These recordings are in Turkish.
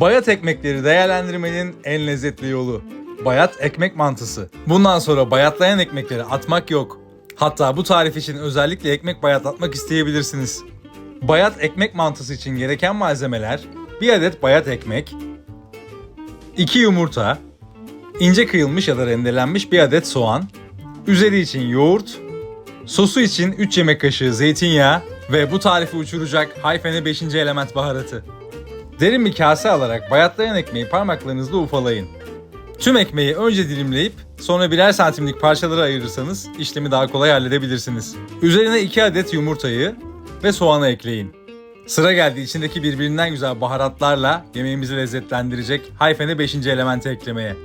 Bayat ekmekleri değerlendirmenin en lezzetli yolu. Bayat ekmek mantısı. Bundan sonra bayatlayan ekmekleri atmak yok. Hatta bu tarif için özellikle ekmek bayatlatmak isteyebilirsiniz. Bayat ekmek mantısı için gereken malzemeler 1 adet bayat ekmek, 2 yumurta, ince kıyılmış ya da rendelenmiş 1 adet soğan, üzeri için yoğurt, sosu için 3 yemek kaşığı zeytinyağı ve bu tarifi uçuracak Hayfene 5. element baharatı. Derin bir kase alarak bayatlayan ekmeği parmaklarınızla ufalayın. Tüm ekmeği önce dilimleyip sonra birer santimlik parçalara ayırırsanız işlemi daha kolay halledebilirsiniz. Üzerine 2 adet yumurtayı ve soğanı ekleyin. Sıra geldi içindeki birbirinden güzel baharatlarla yemeğimizi lezzetlendirecek Hayfene 5. elementi eklemeye.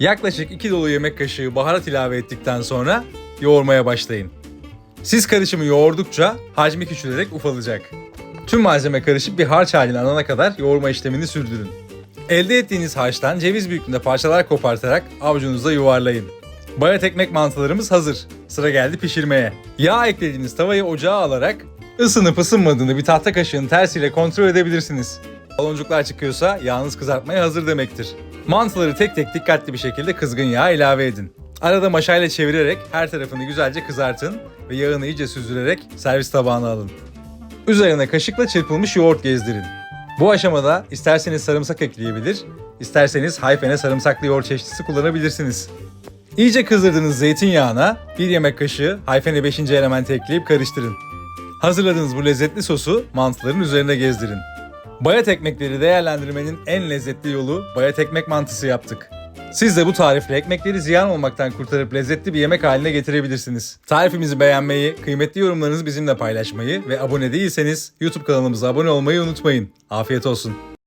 Yaklaşık 2 dolu yemek kaşığı baharat ilave ettikten sonra yoğurmaya başlayın. Siz karışımı yoğurdukça hacmi küçülerek ufalacak. Tüm malzeme karışıp bir harç haline alana kadar yoğurma işlemini sürdürün. Elde ettiğiniz harçtan ceviz büyüklüğünde parçalar kopartarak avucunuzda yuvarlayın. Bayat ekmek mantılarımız hazır. Sıra geldi pişirmeye. Yağ eklediğiniz tavayı ocağa alarak ısınıp ısınmadığını bir tahta kaşığın tersiyle kontrol edebilirsiniz. Baloncuklar çıkıyorsa yağınız kızartmaya hazır demektir. Mantıları tek tek dikkatli bir şekilde kızgın yağa ilave edin. Arada maşayla çevirerek her tarafını güzelce kızartın ve yağını iyice süzülerek servis tabağına alın. Üzerine kaşıkla çırpılmış yoğurt gezdirin. Bu aşamada isterseniz sarımsak ekleyebilir, isterseniz hayfene sarımsaklı yoğurt çeşnisi kullanabilirsiniz. İyice kızdırdığınız zeytinyağına bir yemek kaşığı hayfene 5. elementi ekleyip karıştırın. Hazırladığınız bu lezzetli sosu mantıların üzerine gezdirin. Bayat ekmekleri değerlendirmenin en lezzetli yolu bayat ekmek mantısı yaptık. Siz de bu tarifle ekmekleri ziyan olmaktan kurtarıp lezzetli bir yemek haline getirebilirsiniz. Tarifimizi beğenmeyi, kıymetli yorumlarınızı bizimle paylaşmayı ve abone değilseniz YouTube kanalımıza abone olmayı unutmayın. Afiyet olsun.